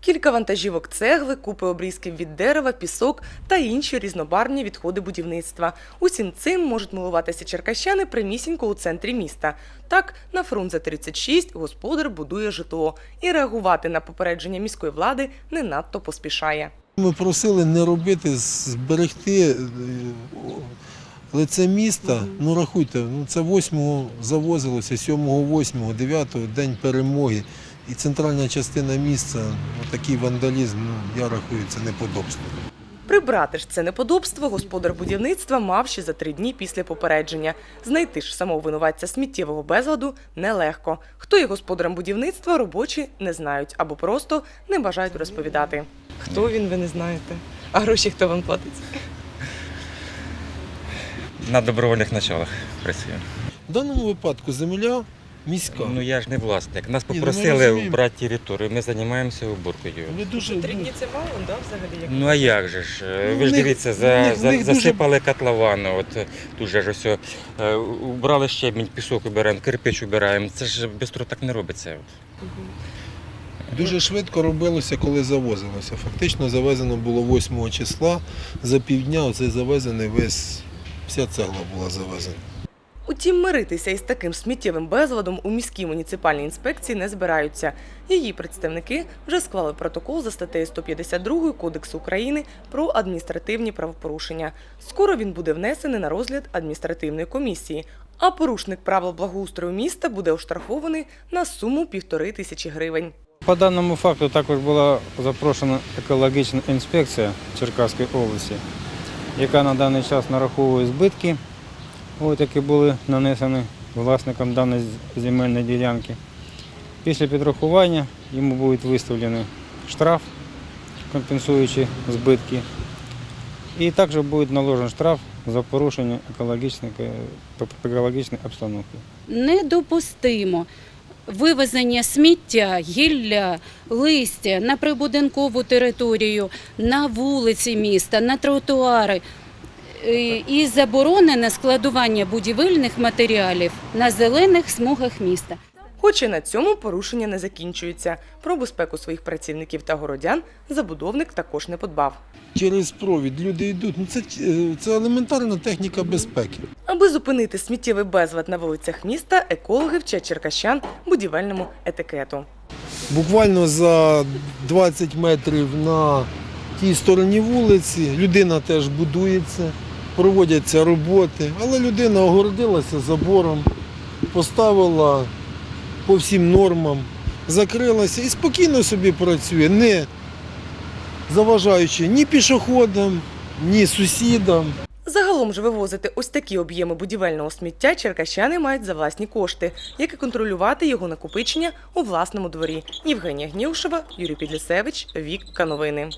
Кілька вантажівок цегли, купи обрізків від дерева, пісок та інші різнобарвні відходи будівництва. Усім цим можуть милуватися черкащани прямісінько у центрі міста. Так, на Фрунзе 36 господар будує житло і реагувати на попередження міської влади не надто поспішає. Ми просили не робити, зберегти е, лице міста. Ну рахуйте, ну це 8-го завозилося, 7-го, 8-го, 9-го, день перемоги. І центральна частина міста, такий вандалізм, ну я рахую, це неподобство. Прибрати ж це неподобство господар будівництва мав ще за три дні після попередження. Знайти ж самого винуватця сміттєвого безладу нелегко. Хто є господарем будівництва, робочі не знають або просто не бажають розповідати. Хто він, ви не знаєте. А гроші хто вам платить? На добровольних началах працюю. В даному випадку земля міська. Ну я ж не власник. Нас Ні, ну, ми попросили розуміємо. брати територію. Ми займаємося уборкою. Вони дуже, Три ну, дні це мало, да, взагалі? Як... Ну а як же ж? Е, Ну, Ви ж них- дивіться, в за, них- в за, них дуже- засипали котловани. От е, тут же ж ось е, убрали щебінь, пісок убираємо, кирпич убираємо. Це ж швидко так не робиться. Дуже швидко робилося, коли завозилося. Фактично завезено було 8 числа. За півдня оцей завезений весь, вся цегла була завезена. Утім, миритися із таким сміттєвим безладом у міській муніципальній інспекції не збираються. Її представники вже склали протокол за статтею 152 Кодексу України про адміністративні правопорушення. Скоро він буде внесений на розгляд адміністративної комісії. А порушник правил благоустрою міста буде оштрафований на суму півтори тисячі гривень. По даному факту також була запрошена екологічна інспекція Черкаської області, яка на даний час нараховує збитки, от, які були нанесені власникам даної земельної ділянки. Після підрахування йому будуть виставлені штраф, компенсуючи збитки, і також буде наложен штраф за порушення екологічної, екологічної обстановки. недопустимо вивезення сміття, гілля, листя на прибудинкову територію, на вулиці міста, на тротуари. Е, І заборонене складування будівельних матеріалів на зелених смугах міста. Хоч і на цьому порушення не закінчуються. Про безпеку своїх працівників та городян забудовник також не подбав. Через провід люди йдуть. Ну це, е, це елементарна техніка безпеки. Аби зупинити сміттєвий безлад на вулицях міста, екологи вчать черкащан будівельному етикету. Буквально за 20 метрів на тій стороні вулиці людина теж будується, проводяться роботи, але людина огородилася забором, поставила по всім нормам, закрилася і спокійно собі працює, не заважаючи ні пішоходам, ні сусідам. Загалом ж вивозити ось такі об'єми будівельного сміття черкащани мають за власні кошти, як і контролювати його накопичення у власному дворі. Євгенія Гнівшева, Юрій Підлісевич, Вік Новини.